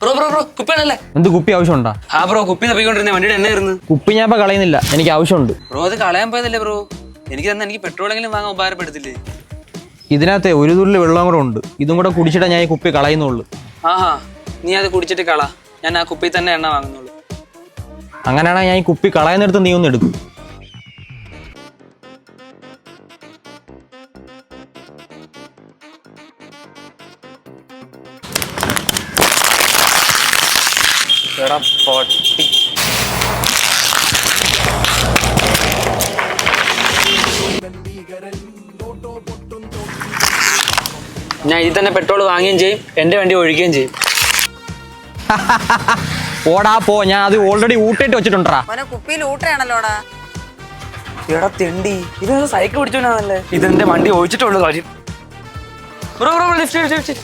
Bro bro bro കുപ്പിയാണല്ലേ? എന്ത് കുപ്പി ആവശ്യമുണ്ടാ? ആ ബ്രോ കുപ്പി തപ്പിക്കൊണ്ടിരുന്ന. വണ്ടിയുടെ എണ്ണ ആയിരുന്നു കുപ്പി ഞാൻ ഇപ്പൊ കളയുന്നില്ല. എനിക്ക് ആവശ്യമുണ്ട്. ബ്രോ അത് കളയാൻ പോയതല്ലേ ബ്രോ? എനിക്ക് തന്നെ എനിക്ക് പെട്രോളെങ്കിലും വാങ്ങാൻ ഉപകാരപ്പെടുത്തില്ലേ? ഇതിനകത്തെ ഒരു തുള്ളി വെള്ളം കൂടെ ഉണ്ട്. ഇതും കൂടെ കുടിച്ചിട്ട് ഞാൻ ഈ കുപ്പി കളയുന്നുള്ളൂ. ആഹാ നീ അത് കുടിച്ചിട്ട് കള. ഞാൻ ആ കുപ്പി തന്നെ എണ്ണ വാങ്ങുന്നുള്ളൂ. അങ്ങനെയാണെങ്കിൽ ഞാൻ ഈ കുപ്പി കളയുന്നിടത്ത് നീ ഒന്ന് എടുക്കും. എടാ പൊട്ടി. ഞാൻ ഇതിൽ തന്നെ പെട്രോൾ വാങ്ങുകയും ചെയ്യും എന്റെ വണ്ടി ഒഴിക്കുകയും ചെയ്യും. ഓടാ പോ. ഞാൻ അത് ഓൾറെഡി ഊട്ടിട്ട് വെച്ചിട്ടുണ്ടാ മോനെ കുപ്പിയിൽ ഊട്ടയാണല്ലോടാ. എടാ തെണ്ടി. ഇത് സൈക്കിൾ പിടിച്ചോണ്ടാണല്ലേ ഇതെന്റെ വണ്ടി ഒഴിച്ചിട്ടുള്ളൂ കാര്യം. Bro bro lift lift lift